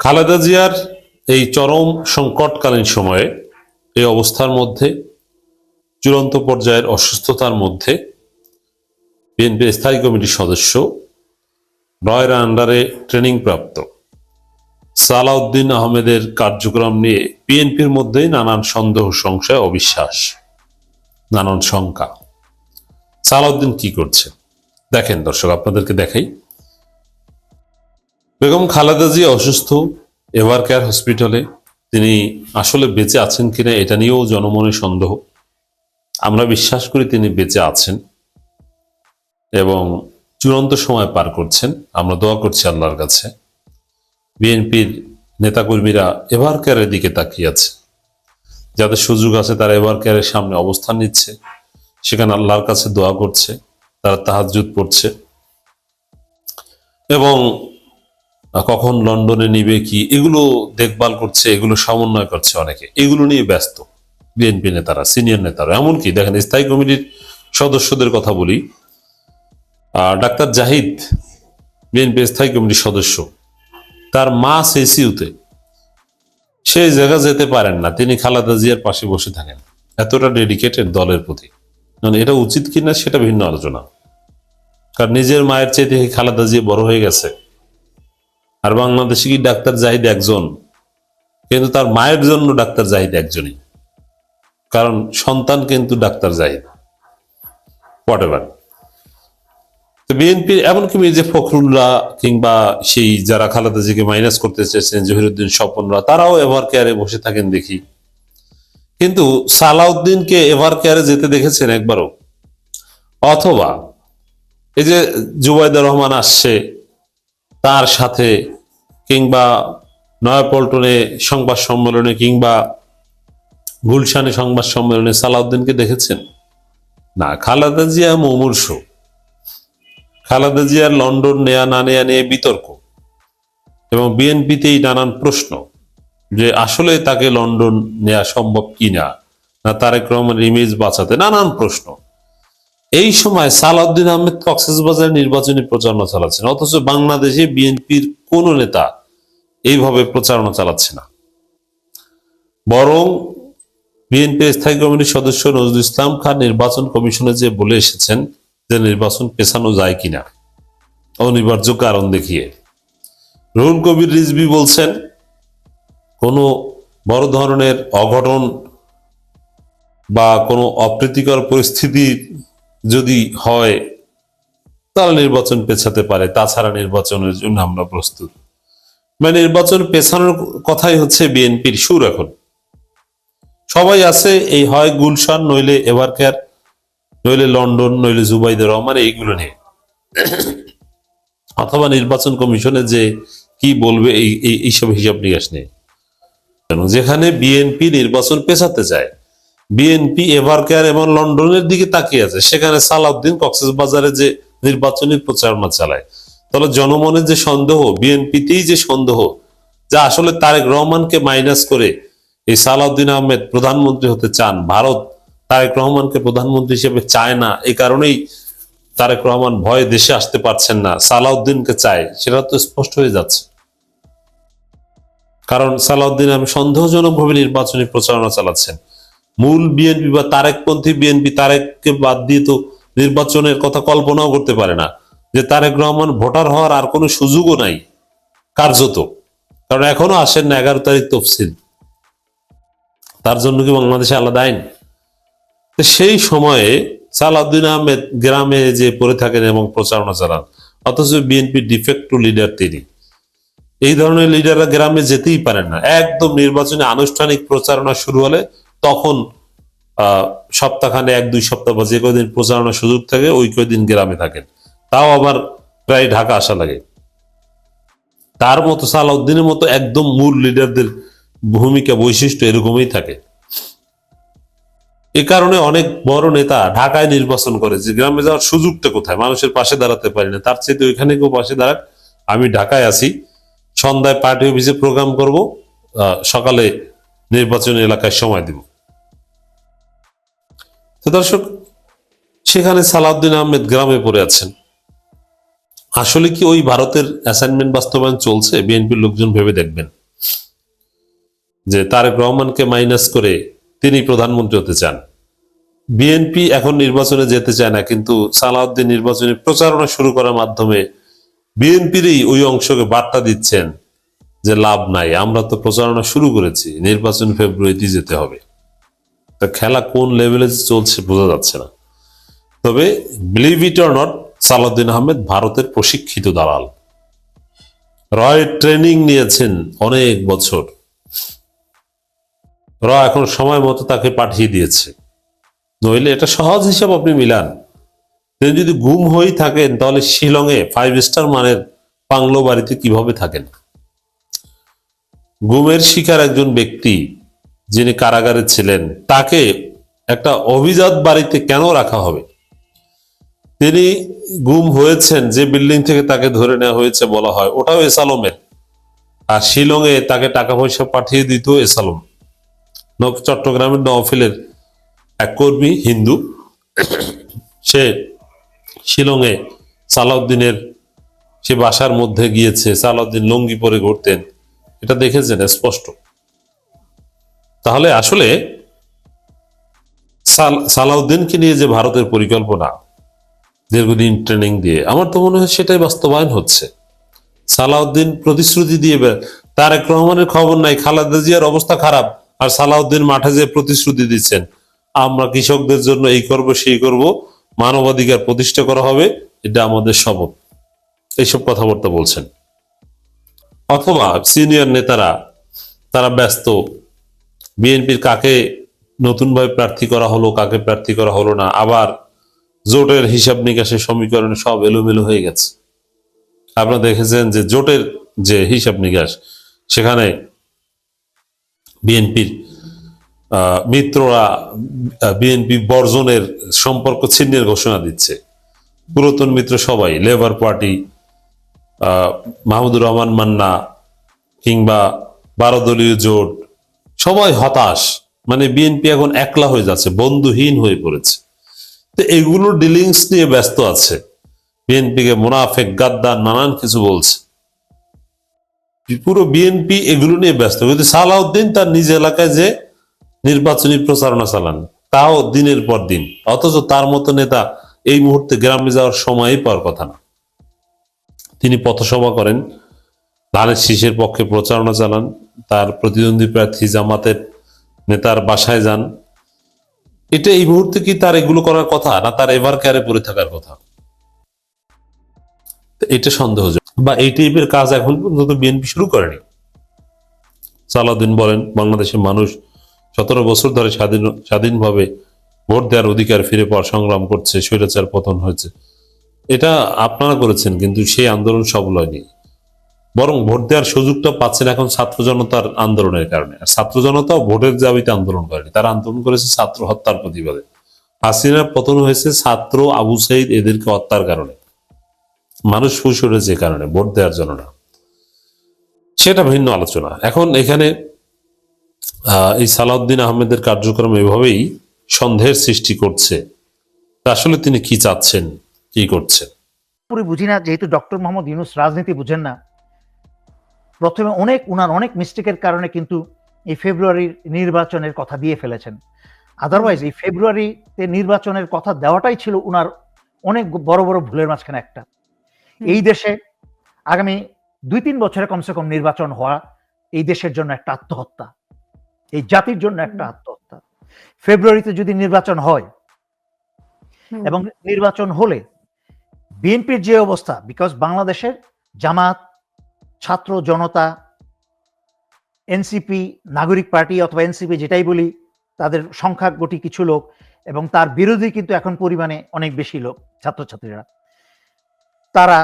খালেদা জিয়ার এই চরম সংকটকালীন সময়ে এই অবস্থার মধ্যে, চূড়ান্ত পর্যায়ের অসুস্থতার মধ্যে বিএনপির স্থায়ী কমিটির সদস্য রয়ের আন্ডারে ট্রেনিং প্রাপ্ত সালাউদ্দিন আহমেদের কার্যক্রম নিয়ে বিএনপির মধ্যেই নানান সন্দেহ, সংশয়, অবিশ্বাস, নানান শঙ্কা। সালাউদ্দিন কি করছে? দেখেন দর্শক, আপনাদেরকে দেখাই। বেগম খালেদা জিয়া অসুস্থ, এভার কেয়ার হসপিটালে। তিনি আসলে বেঁচে আছেন কিনা এটা নিয়েও জনমনে সন্দেহ। আমরা বিশ্বাস করি তিনি বেঁচে আছেন এবং চূড়ান্ত সময় পার করছেন। আমরা দোয়া করছি আল্লাহর কাছে। বিএনপির নেতাকর্মীরা এভার কেয়ারের দিকে তাকিয়ে আছে। যাদের সুযোগ আছে তারা এভার কেয়ারের সামনে অবস্থান নিচ্ছে। সেখানে আল্লাহর কাছে দোয়া করছে, তারা তাহাজুদ পড়ছে। এবং কখন লন্ডনে নিবে কি, এগুলো দেখভাল করছে, এগুলো সমন্বয় করছে অনেকে। এগুলো নিয়ে ব্যস্ত বিএনপি নেতারা, সিনিয়র নেতারা। এমনকি দেখেন, স্থায়ী কমিটির সদস্যদের কথা বলি। ডাক্তার জাহিদ, বিএনপি স্থায়ী কমিটির সদস্য, তার মা সিসিউতে। সেই জায়গা যেতে পারেন না, তিনি খালাদা জিয়ার পাশে বসে থাকেন। এতটা ডেডিকেটেড দলের প্রতি। মানে এটা উচিত কিনা সেটা ভিন্ন আলোচনা। কারণ নিজের মায়ের চাইতে খালাদা জিয়া বড় হয়ে গেছে। আর বাংলাদেশে কি ডাক্তার জাহিদ একজন? কিন্তু তার মায়ের জন্য ডাক্তার জাহিদ একজনই। কারণ সন্তান কিন্তু ডাক্তার জাহিদ। হোয়াট এভার তো বিএনপি, এমনকি মির্জা ফখরুল্লাহ কিংবা সেই যারা খালেদা জিকে মাইনাস করতে চেয়েছেন, জহিরুদ্দিন, স্বপনরা, তারাও এভার কেয়ারে বসে থাকেন দেখি। কিন্তু সালাউদ্দিনকে এভার কেয়ারে যেতে দেখেছেন একবারও। অথবা এই যে জুবাইদা রহমান আসছে, তার সাথে কিংবা নয়াপল্টনে সংবাদ সম্মেলনে কিংবা গুলশানে সংবাদ সম্মেলনে সালাউদ্দিনকে দেখেছেন? না, খালেদা জিয়া মুমূর্ষ। খালেদা জিয়ার লন্ডন নেয়া না নেয়া নিয়ে বিতর্ক। এবং বিএনপিতেই নানান প্রশ্ন যে আসলে তাকে লন্ডন নেয়া সম্ভব কিনা, না তারেক রহমানের ইমেজ বাঁচাতে, নানান প্রশ্ন। এই সময় সালাউদ্দিন আহমেদ কক্সবাজার নির্বাচনী প্রচারণা চালাচ্ছেন, অথচ বাংলাদেশে বিএনপির কোন নেতা এইভাবে প্রচারণা চালাচ্ছে না। বরং বিএনপি স্থায়ী কমিটির সদস্য নজরুল ইসলাম খান নির্বাচন কমিশনে যে বলে এসেছেন যে নির্বাচন পেছানো যায় কিনা, অনিবার্য কারণ দেখিয়ে। রুহুল কবির রিজবি বলছেন, কোনো বড় ধরনের অঘটন বা কোনো অপ্রীতিকর পরিস্থিতি যদি হয়, তাহলে নির্বাচন পেছাতে পারে। তাছাড়া নির্বাচনের জন্য আমরা প্রস্তুত। মানে নির্বাচন পেছানোর কথাই হচ্ছে বিএনপির সুর এখন সবাই আছে, এই হয় গুলশান, নইলে এভার নইলে লন্ডন, নইলে জুবাইদের রহমান, এইগুলো নিয়ে অথবা নির্বাচন কমিশনে যে কি বলবে, এই, এই- এইসব হিসাব নিয়ে কেন? যেখানে বিএনপি নির্বাচন পেছাতে চায়, বিএনপি এভার কেয়ার এবং লন্ডনের দিকে তাকিয়ে আছে, সেখানে সালাউদ্দিন কক্সেস বাজারে যে নির্বাচনী প্রচারণা চালায় তাহলে জনমনের যে সন্দেহ, বিএনপিতেই যে সন্দেহ, যা আসলে তারেক রহমানকে মাইনাস করে এই সালাউদ্দিন আহমেদ প্রধানমন্ত্রী হতে চান, ভারত তারেক রহমানকে প্রধানমন্ত্রী হিসেবে চায় না, এই কারণেই তারেক রহমান ভয়ে দেশে আসতে পারছেন না, সালাউদ্দিনকে চায়, সেটা তো স্পষ্ট হয়ে যাচ্ছে। কারণ সালাউদ্দিন আহমেদ সন্দেহজনকভাবে নির্বাচনী প্রচারণা চালাচ্ছেন। মূল বিএনপি বা তারেকপন্থী বিএনপি তারেককে বাদ দিয়ে তো নির্বাচনের কথা কল্পনাও করতে পারে না। যে তারেক রহমান ভোটার হওয়ার আর কোনো সুযোগও নাই, কার্যত। কারণ এখনও আসেন না, এগারো তারিখ তফসিল। তার জন্য কি বাংলাদেশে আলাদা আইন? সেই সময়ে সালাউদ্দিন আহমেদ গ্রামে যে পড়ে থাকেন এবং প্রচারণা চালান, অথচ বিএনপি ডিফেক্টো লিডার তিনি। এই ধরনের লিডাররা গ্রামে যেতেই পারেন না। একদম নির্বাচনে আনুষ্ঠানিক প্রচারণা শুরু হলে তখন সপ্তাহখানে এক দুই সপ্তাহ বা যে কদিন প্রচারণার সুযোগ থাকে, ওই কদিন গ্রামে থাকেন। তাও আবার প্রায় ঢাকা আসা লাগে। তার মতো সালাউদ্দিনের মতো একদম মূল লিডারদের ভূমিকা বৈশিষ্ট্য এরকমই থাকে। এ কারণে অনেক বড় নেতা ঢাকায় নির্বাচন করে, যে গ্রামে যাওয়ার সুযোগটা কোথায়? মানুষের পাশে দাঁড়াতে পারি না। তার চেয়ে ওইখানে কেউ পাশে দাঁড়াক, আমি ঢাকায় আছি। সন্ধ্যায় পার্টি অফিসে প্রোগ্রাম করব সকালে নির্বাচনী এলাকায় সময় দিব। তো দর্শক, সেখানে সালাউদ্দিন আহমেদ গ্রামে পড়ে আছেন। আসলে কি ওই ভারতের অ্যাসাইনমেন্ট বাস্তবায়ন চলছে? বিএনপির লোকজন ভেবে দেখবেন। যে তারেক রহমানকে মাইনাস করে তিনি প্রধানমন্ত্রী হতে চান। বিএনপি এখন নির্বাচনে যেতে চায় না, কিন্তু সালাউদ্দিন নির্বাচনী প্রচারণা শুরু করার মাধ্যমে বিএনপিরই ওই অংশকে বার্তা দিচ্ছেন যে লাভ নাই, আমরা তো প্রচারণা শুরু করেছি, নির্বাচন ফেব্রুয়ারিতে যেতে হবে। তা খেলা কোন লেভেলে চলছে বোঝা যাচ্ছে না। তবে believe it or not Salahuddin Ahmed ভারতের প্রশিক্ষিত দালাল। রয় ট্রেনিং নিয়েছেন অনেক বছর। র এখন সময় মতো তাকে পাঠিয়ে দিয়েছে। নইলে এটা সহজ হিসাব আপনি মিলান। তিনি যদি গুম হয়েই থাকেন, তাহলে শিলংয়ে ফাইভ স্টার মানের পাংলো বাড়িতে কীভাবে থাকেন? গুমের শিকার একজন ব্যক্তি যিনি কারাগারে ছিলেন, তাকে একটা অভিজাত বাড়িতে কেন রাখা হবে? তিনি গুম হয়েছেন, যে বিল্ডিং থেকে তাকে ধরে নেওয়া হয়েছে বলা হয়, ওটাও এসালমের। আর শিলংয়ে তাকে টাকা পয়সা পাঠিয়ে দিত এসালম। চট্টগ্রামের নওফিলের এক কর্মী, হিন্দু। সে শিলংয়ে সালাউদ্দিনের, সে বাসার মধ্যে গিয়েছে, সালাউদ্দিন লঙ্গি পরে ঘুরতেন। এটা দেখেছেন? স্পষ্ট। তাহলে আসলে সালাউদ্দিনকে নিয়ে যে ভারতের পরিকল্পনা দীর্ঘদিন ট্রেনিং দিয়ে। আমার তো মনে হয় সেটাই বাস্তবায়ন হচ্ছে। সালাউদ্দিন প্রতিশ্রুতি দিয়ে তারেক রহমানের খবর নাই, খালেদা জিয়ার অবস্থা খারাপ, আর সালাউদ্দিন মাঠে যে প্রতিশ্রুতি দিচ্ছেন, আমরা কৃষকদের জন্য এই করব, সেই করব, মানবাধিকার প্রতিষ্ঠা করা হবে, এটা আমাদের শপথ। এইসব কথাবার্তা বলছেন। অথবা সিনিয়র নেতারা, তারা ব্যস্ত, বিএনপির কাকে নতুনভাবে প্রার্থী করা হলো, কাকে প্রার্থী করা হলো না, আবার জোটের হিসাব নিকাশের সমীকরণ সব এলোমেলো হয়ে গেছে। আপনারা দেখেছেন যে জোটের যে হিসাব নিকাশ, সেখানে বিএনপির মিত্ররা বিএনপি বর্জনের সম্পর্ক ছিন্নের ঘোষণা দিচ্ছে। পুরাতন মিত্র সবাই লেবার পার্টি মাহমুদুর রহমান মান্না কিংবা বারো দলীয় জোট, সবাই হতাশ। মানে বিএনপি এখন একলা হয়ে যাচ্ছে, বন্ধুহীন হয়ে পড়েছে। তো এগুলোর ডিলিংস নিয়ে ব্যস্ত আছে। বিএনপিকে মুনাফেক, গাদ্দার, নানান কিছু বলছে। পুরো বিএনপি এগুলো নিয়ে ব্যস্ত। কিন্তু সালাউদ্দিন তার নিজ এলাকায় যে নির্বাচনী প্রচারণা চালান, তাও দিনের পর দিন। অথচ তার মতো নেতা এই মুহূর্তে গ্রামে যাওয়ার সময়ই পাওয়ার কথা না। তিনি পথসভা করেন, ধানের শীষের পক্ষে প্রচারণা চালান, তার প্রতিদ্বন্দ্বী প্রার্থী জামাতের নেতার বাসায় যান এটা এই মুহূর্তে কি তার এগুলো করার কথা, না তার এভার কেয়ারে পড়ে থাকার কথা? এটা সন্দেহজনক বা এই টাইপের কাজ এখন পর্যন্ত বিএনপি শুরু করেনি। সালাউদ্দিন বলেন, বাংলাদেশের মানুষ সতেরো বছর ধরে স্বাধীন, স্বাধীনভাবে ভোট দেওয়ার অধিকার ফিরে পাওয়ার সংগ্রাম করছে, স্বৈরাচার পতন হয়েছে। এটা আপনারা করেছেন, কিন্তু সেই আন্দোলন সফল হয়নি। বরং ভোট দেওয়ার সুযোগটা পাচ্ছেন এখন ছাত্র জনতার আন্দোলনের কারণে। আর ছাত্র জনতাও ভোটের দাবিতে আন্দোলন করেনি। তারা আন্দোলন করেছে ছাত্র হত্যার প্রতিবাদে। হাসিনার পতন হয়েছে ছাত্র আবু সাইদ এদেরকে হত্যার কারণে। মানুষ ফুস উঠেছে কারণে, ভোট দেওয়ার জন্য না। সেটা ভিন্ন আলোচনা। এখন এখানে এই সালাউদ্দিন আহমেদের কার্যক্রম এভাবেই সন্দেহের সৃষ্টি করছে। আসলে তিনি কি চাচ্ছেন, কি করছেন? পুরো বুঝি না, যেহেতু ডক্টর মোহাম্মদ ইউনুস রাজনীতি বুঝেন না প্রথমে অনেক উনার অনেক মিস্টেকের কারণে কিন্তু এই ফেব্রুয়ারির নির্বাচনের কথা দিয়ে ফেলেছেন। আদারওয়াইজ এই ফেব্রুয়ারিতে নির্বাচনের কথা দেওয়াটাই ছিল উনার অনেক বড় বড় ভুলের মাঝখানে একটা। এই দেশে আগামী দুই তিন বছরে কমসে কম নির্বাচন হওয়া এই দেশের জন্য একটা আত্মহত্যা। এই জাতির জন্য একটা আত্মহত্যা। ফেব্রুয়ারিতে যদি নির্বাচন হয় এবং নির্বাচন হলে বিএনপির যে অবস্থা বিকজ বাংলাদেশের জামাত ছাত্র জনতা, এনসিপি, নাগরিক পার্টি অথবা এনসিপি যেটাই বলি, তাদের সংখ্যা গটি কিছু লোক এবং তার বিরোধী কিন্তু এখন পরিমাণে অনেক বেশি লোক, ছাত্রছাত্রীরা। তারা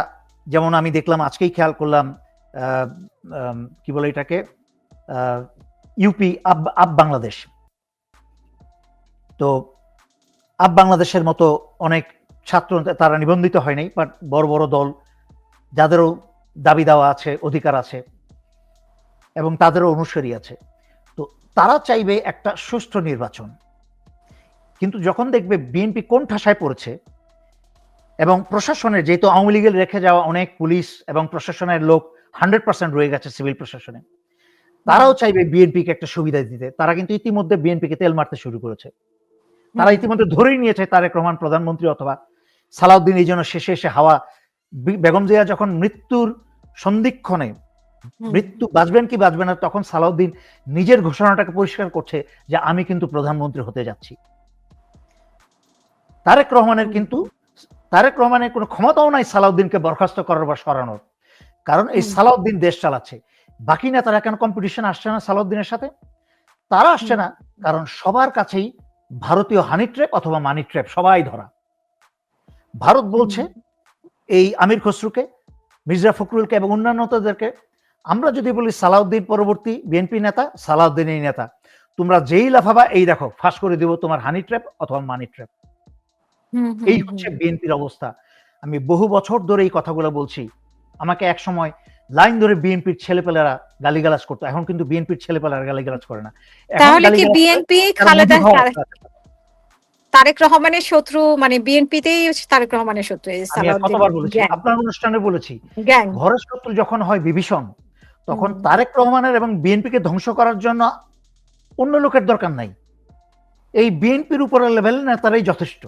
যেমন আমি দেখলাম, আজকেই খেয়াল করলাম কি বলে এটাকে ইউপি, আব আব বাংলাদেশ। তো আপ বাংলাদেশের মতো অনেক ছাত্র তারা নিবন্ধিত হয়নি বাট বড় বড় দল, যাদেরও দাবি দেওয়া আছে, অধিকার আছে এবং তাদেরও অনুসারী আছে। তো তারা চাইবে একটা সুষ্ঠু নির্বাচন। কিন্তু যখন দেখবে বিএনপি কোন ঠাসায় পড়েছে এবং প্রশাসনের যেহেতু আওয়ামী লীগের রেখে যাওয়া অনেক পুলিশ এবং প্রশাসনের লোক হান্ড্রেড পার্সেন্ট রয়ে গেছে সিভিল প্রশাসনে, তারাও চাইবে বিএনপিকে একটা সুবিধা দিতে। তারা কিন্তু ইতিমধ্যে বিএনপিকে তেল মারতে শুরু করেছে। তারা ইতিমধ্যে ধরেই নিয়েছে তারেক রহমান প্রধানমন্ত্রী অথবা সালাউদ্দিন এই জন্য শেষে এসে হাওয়া বেগম জিয়া যখন মৃত্যুর সন্ধিক্ষণে মৃত্যু বাঁচবেন কি বাঁচবেন না তখন সালাউদ্দিন নিজের ঘোষণাটাকে পরিষ্কার করছে যে আমি কিন্তু প্রধানমন্ত্রী হতে যাচ্ছি। তারেক রহমানের কিন্তু তারেক রহমানের কোনো ক্ষমতাও নাই সালাউদ্দিনকে বরখাস্ত করার বা সরানোর। কারণ এই সালাউদ্দিন দেশ চালাচ্ছে। বাকি না তারা কেন কম্পিটিশন আসছে না সালাউদ্দিনের সাথে? তারা আসছে না কারণ সবার কাছেই ভারতীয় হানি ট্র্যাপ অথবা মানি ট্র্যাপ সবাই ধরা। ভারত বলছে এই আমির খসরুকে মির্জা ফখরুলকে এবং অন্যান্যদেরকে আমরা যদি বলি সালাউদ্দিন পরবর্তী বিএনপি নেতা সালাউদ্দিন এই নেতা তোমরা যেই লাফাবা এই দেখো ফাঁস করে দিব তোমার হানি ট্র্যাপ অথবা মানি ট্র্যাপ। এই হচ্ছে বিএনপির অবস্থা। আমি বহু বছর ধরে এই কথাগুলো বলছি। আমাকে এক সময় লাইন ধরে বিএনপির ছেলেপেলেরা গালিগালাজ করতো এখন কিন্তু বিএনপির ছেলেপেলেরা গালিগালাজ করে না। তাহলে কি বিএনপি খালেদা তারেক- রহমানের শত্রু মানে বিএনপিতেই তারেক রহমানের শত্রু আপনার অনুষ্ঠানে বলেছি। ঘরের শত্রু যখন হয় বিভীষণ তখন তারেক রহমানের এবং বিএনপিকে ধ্বংস করার জন্য অন্য লোকের দরকার নাই। এই বিএনপির উপরের লেভেল নেতারাই যথেষ্ট।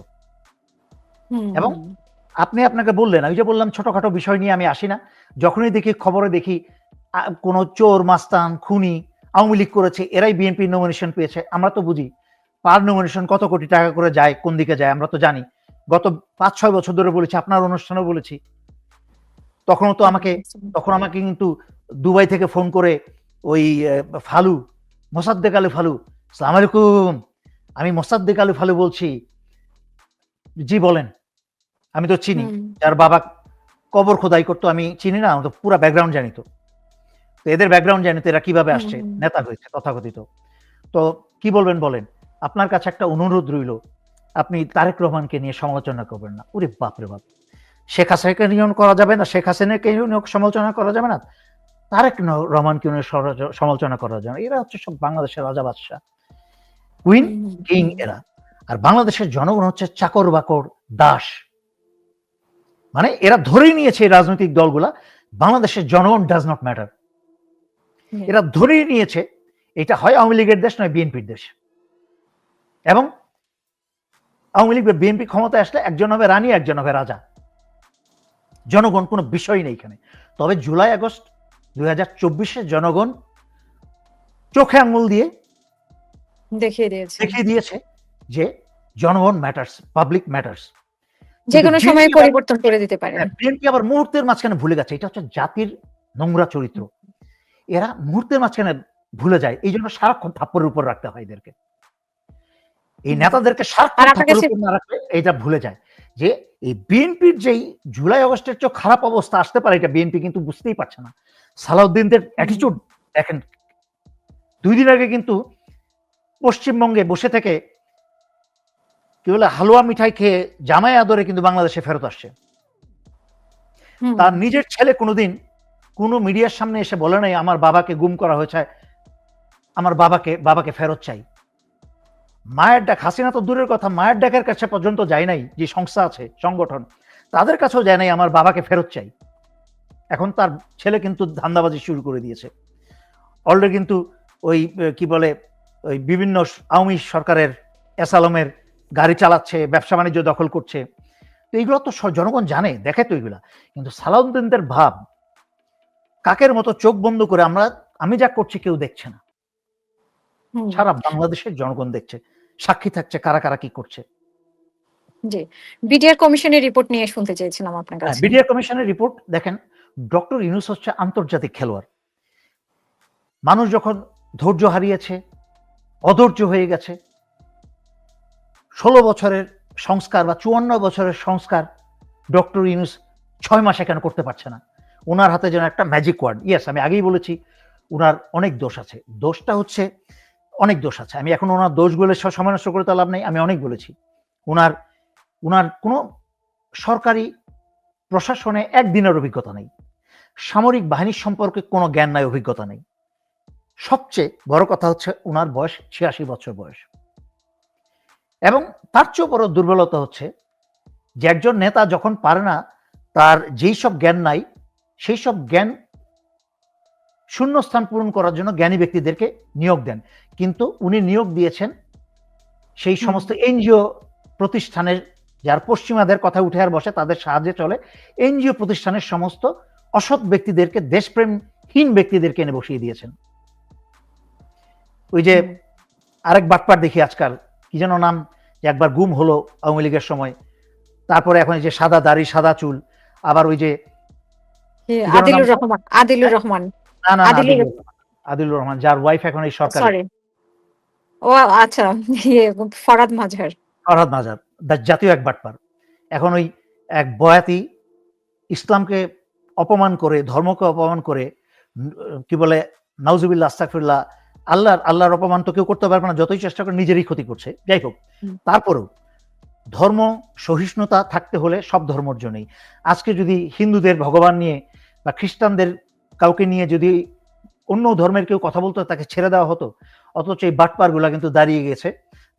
এবং আপনি আপনাকে বললেন আমি যে বললাম ছোটখাটো বিষয় নিয়ে আমি আসি না। যখনই দেখি খবরে দেখি কোনো চোর মাস্তান খুনি আওয়ামী লীগ করেছে এরাই বিএনপি নমিনেশন পেয়েছে আমরা তো বুঝি। পার নমিনেশন কত কোটি টাকা করে যায় কোন দিকে যায় আমরা তো জানি। গত পাঁচ ছয় বছর ধরে বলেছি আপনার অনুষ্ঠানেও বলেছি। তখনও তো আমাকে তখন আমাকে কিন্তু দুবাই থেকে ফোন করে ওই ফালু মোসাদ্দেক আলী ফালু সালাম আলাইকুম আমি মোসাদ্দেক আলী ফালু বলছি। জি বলেন। আমি তো চিনি। যার বাবা কবর খোদাই করতো আমি চিনি না তো পুরো ব্যাকগ্রাউন্ড জানি তো। তো এদের ব্যাকগ্রাউন্ড জানি তো এরা কীভাবে আসছে নেতা হয়েছে তথাকথিত। তো কি বলবেন বলেন? আপনার কাছে একটা অনুরোধ রইল আপনি তারেক রহমানকে নিয়ে সমালোচনা করবেন না। ওরে বাপরে বাপ। শেখ হাসিনাকে নিয়েও করা যাবে না? শেখ হাসিনাকে নিয়েও সমালোচনা করা যাবে না? তারেক রহমানকে নিয়ে সমালোচনা করা যাবে এরা হচ্ছে সব বাংলাদেশের রাজা বাদশাহ। কুইন কিং এরা। আর বাংলাদেশের জনগণ হচ্ছে চাকর বাকর দাস। মানে এরা ধরেই নিয়েছে এই রাজনৈতিক দলগুলা বাংলাদেশের জনগণ ডাজ নট ম্যাটার এরা ধরেই নিয়েছে এটা হয় আওয়ামী লীগের দেশ নয় বিএনপির দেশ। এবং আওয়ামী লীগ বিএনপি ক্ষমতায় আসলে একজন হবে রানী একজন হবে রাজা। জনগণ কোনো বিষয় নেই এখানে। তবে জুলাই আগস্ট দুই হাজার চব্বিশে জনগণ চোখে আঙুল দিয়ে দেখিয়ে দিয়েছে। দেখিয়ে দিয়েছে যে জনগণ ম্যাটার্স পাবলিক ম্যাটার্স যে কোনো সময় পরিবর্তন করে দিতে পারে। বিএনপি আবার মুহূর্তের মাঝখানে ভুলে গেছে। এটা হচ্ছে জাতির নোংরা চরিত্র। এরা মুহূর্তের মাঝখানে ভুলে যায়। এই জন্য সারাক্ষণ থাপ্পরের উপর রাখতে হয় এদেরকে। না রাখলে এটা ভুলে যায়। যে এই বিএনপির যেই জুলাই আগস্টের চেয়ে খারাপ অবস্থা আসতে পারে এটা বিএনপি কিন্তু বুঝতেই পারছে না। সালাউদ্দিনদের অ্যাটিটিউড দেখেন দুই দিন আগে কিন্তু পশ্চিমবঙ্গে বসে থেকে কি বলে হালুয়া মিঠাই খেয়ে জামাই আদরে কিন্তু বাংলাদেশে ফেরত আসছে। তার নিজের ছেলে কোনোদিন কোনো মিডিয়ার সামনে এসে বলে নাই আমার বাবাকে গুম করা হয়েছে আমার বাবাকে বাবাকে ফেরত চাই। মায়ের ডাক হাসিনা তো দূরের কথা মায়ের ডাকের কাছে পর্যন্ত যায় নাই যে সংস্থা আছে সংগঠন। তাদের কাছেও যায় নাই আমার বাবাকে ফেরত চাই। এখন তার ছেলে কিন্তু ধান্দাবাজি শুরু করে দিয়েছে। অলরেডি কিন্তু ওই কি বলে ওই বিভিন্ন আওয়ামী সরকারের এসালমের গাড়ি চালাচ্ছে ব্যবসা বাণিজ্য দখল করছে। তো এইগুলো তো জনগণ জানে দেখে তো এগুলা কিন্তু সালাউদ্দিনদের ভাব কাকের মতো চোখ বন্ধ করে আমরা আমি যা করছি কেউ দেখছে না। সারা বাংলাদেশের জনগণ দেখছে। সাক্ষী থাকছে কারা কারা কি করছে। জি বিডিআর কমিশনের রিপোর্ট নিয়ে শুনতে চেয়েছিলাম আপনার কাছে। বিডিআর কমিশনের রিপোর্ট দেখেন ডক্টর ইউনুস হচ্ছে আন্তর্জাতিক খেলোয়াড়। মানুষ যখন ধৈর্য হারিয়েছে অধৈর্য হয়ে গেছে ষোলো বছরের সংস্কার বা চুয়ান্ন বছরের সংস্কার ডক্টর ইউনুস ছয় মাসে কেন করতে পারছে না? ওনার হাতে যেন একটা ম্যাজিক ওয়ার্ড ইয়েস আমি আগেই বলেছি ওনার অনেক দোষ আছে। দোষটা হচ্ছে অনেক দোষ আছে। আমি এখন ওনার দোষগুলো সমালোচনা করে তো লাভ নেই, আমি অনেক বলেছি। ওনার ওনার কোনো সরকারি প্রশাসনে একদিনের অভিজ্ঞতা নেই। সামরিক বাহিনীর সম্পর্কে কোনো জ্ঞান নাই, অভিজ্ঞতা নেই। সবচেয়ে বড় কথা হচ্ছে ওনার বয়স ছিয়াশি বছর বয়স। এবং তার চেয়েও বড় দুর্বলতা হচ্ছে যে একজন নেতা যখন পারে না, তার যেই সব জ্ঞান নাই, সেই সব জ্ঞান শূন্যস্থান পূরণ করার জন্য জ্ঞানী ব্যক্তিদেরকে নিয়োগ দেন। কিন্তু উনি নিয়োগ দিয়েছেন সেই সমস্ত এনজিও প্রতিষ্ঠানের যার পশ্চিমাদের কথা উঠে আর বসে তাদের সাহায্যে চলে। এনজিও প্রতিষ্ঠানের সমস্ত অসৎ ব্যক্তিদেরকে দেশপ্রেমহীন ব্যক্তিদেরকে এনে বসিয়ে দিয়েছেন। ওই যে আরেক বাটপার দেখি আজকাল কি যেন নাম যে একবার গুম হলো আওয়ামী লীগের সময়। তারপরে এখন এই যে সাদা দাড়ি সাদা চুল আবার ওই যে আদিলুর রহমান আদিলুর রহমান। না না না, আদিলুর- রহমান। যার ওয়াইফ এখন এই সরকার। সরি ও আচ্ছা ইয়ে ফরাদ মাঝার ফরহাদ মাজার দা- জাতীয় এক বাটপার। এখন ওই এক বয়াতি ইসলামকে অপমান করে ধর্মকে অপমান করে কি বলে নাউজুবিল্লাহ আস্তাকফিল্লাহ আল্লাহর আল্লাহর অপমান তো কেউ করতে পারবে না যতই চেষ্টা করে নিজেরই ক্ষতি করছে। যাই হোক তারপরেও ধর্ম সহিষ্ণুতা থাকতে হলে সব ধর্মের জন্যই আজকে যদি হিন্দুদের ভগবান নিয়ে বা খ্রিস্টানদের কাউকে নিয়ে যদি অন্য ধর্মের কেউ কথা বলতো তাকে ছেড়ে দেওয়া হতো অথচ এই বাটপারগুলা কিন্তু দাঁড়িয়ে গেছে।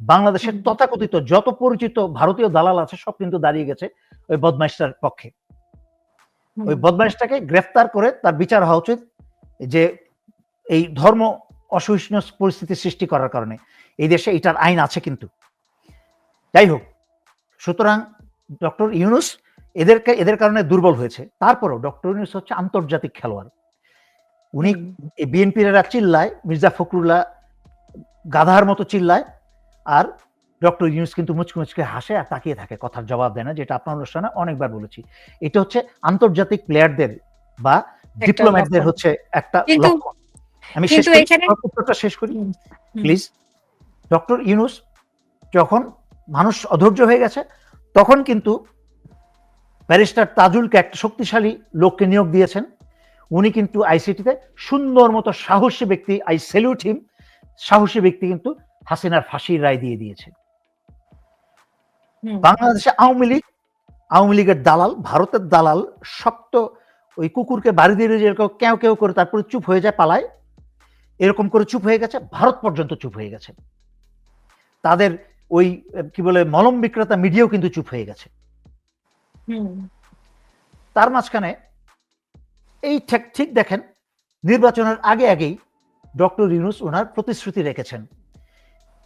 বাংলাদেশের তথাকথিত যত পরিচিত ভারতীয় দালাল আছে সব কিন্তু দাঁড়িয়ে গেছে ওই বদমাইশটার পক্ষে। ওই বদমাইশটাকে গ্রেফতার করে তার বিচার হওয়া উচিত যে এই ধর্ম অসহিষ্ণু পরিস্থিতি সৃষ্টি করার কারণে। এই দেশে এটার আইন আছে কিন্তু। যাই হোক সুতরাং ডক্টর ইউনুস এদেরকে এদের কারণে দুর্বল হয়েছে। তারপরেও ডক্টর ইউনুস হচ্ছে আন্তর্জাতিক খেলোয়াড়। উনি বিএনপির চিল্লায় মির্জা ফখরুল্লাহ গাধার মতো চিল্লায় আর ডক্টর ইউনুস কিন্তু মুচকে মুচকে হাসে আর তাকিয়ে থাকে কথার জবাব দেয় না যেটা আপনার অনুষ্ঠানে অনেকবার বলেছি। এটা হচ্ছে আন্তর্জাতিক প্লেয়ারদের বা ডিপ্লোম্যাটদের হচ্ছে একটা আমি শেষ করি। প্লিজ। ডক্টর ইউনুস যখন মানুষ অধৈর্য হয়ে গেছে তখন কিন্তু ব্যারিস্টার তাজুলকে একটা শক্তিশালী লোককে নিয়োগ দিয়েছেন। উনি কিন্তু আইসিটিতে সুন্দর মতো সাহসী ব্যক্তি। I salute him. সাহসী ব্যক্তি কিন্তু হাসিনার ফাঁসির রায় দিয়ে দিয়েছে। বাংলাদেশে আওয়ামী লীগ আওয়ামী লীগের দালাল ভারতের দালাল শক্ত ওই কুকুরকে বাড়ি দিয়ে দিয়ে যেরকম কেউ কেউ করে তারপরে চুপ হয়ে যায় পালায়। এরকম করে চুপ হয়ে গেছে ভারত পর্যন্ত চুপ হয়ে গেছে। তাদের ওই কি বলে মলম বিক্রেতা মিডিয়াও কিন্তু চুপ হয়ে গেছে। হুম, তার মাঝখানে এই ঠিক ঠিক দেখেন নির্বাচনের আগে আগেই ডক্টর ইউনুস ওনার প্রতিশ্রুতি রেখেছেন।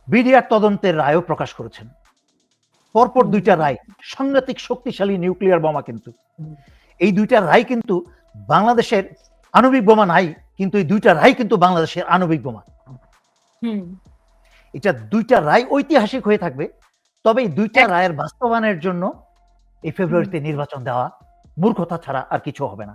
বিডিআর তদন্তের রায়ও প্রকাশ করেছেন। পরপর দুইটা রায় সাংঘাতিক শক্তিশালী নিউক্লিয়ার বোমা কিন্তু। এই দুইটা রায় কিন্তু বাংলাদেশের আণবিক বোমা নাই কিন্তু এই দুইটা রায় কিন্তু বাংলাদেশের আণবিক বোমা। হুম, এটা দুইটা রায় ঐতিহাসিক হয়ে থাকবে তবে এই দুইটা রায়ের বাস্তবায়নের জন্য এই ফেব্রুয়ারিতে নির্বাচন দেওয়া মূর্খতা ছাড়া আর কিছু হবে না।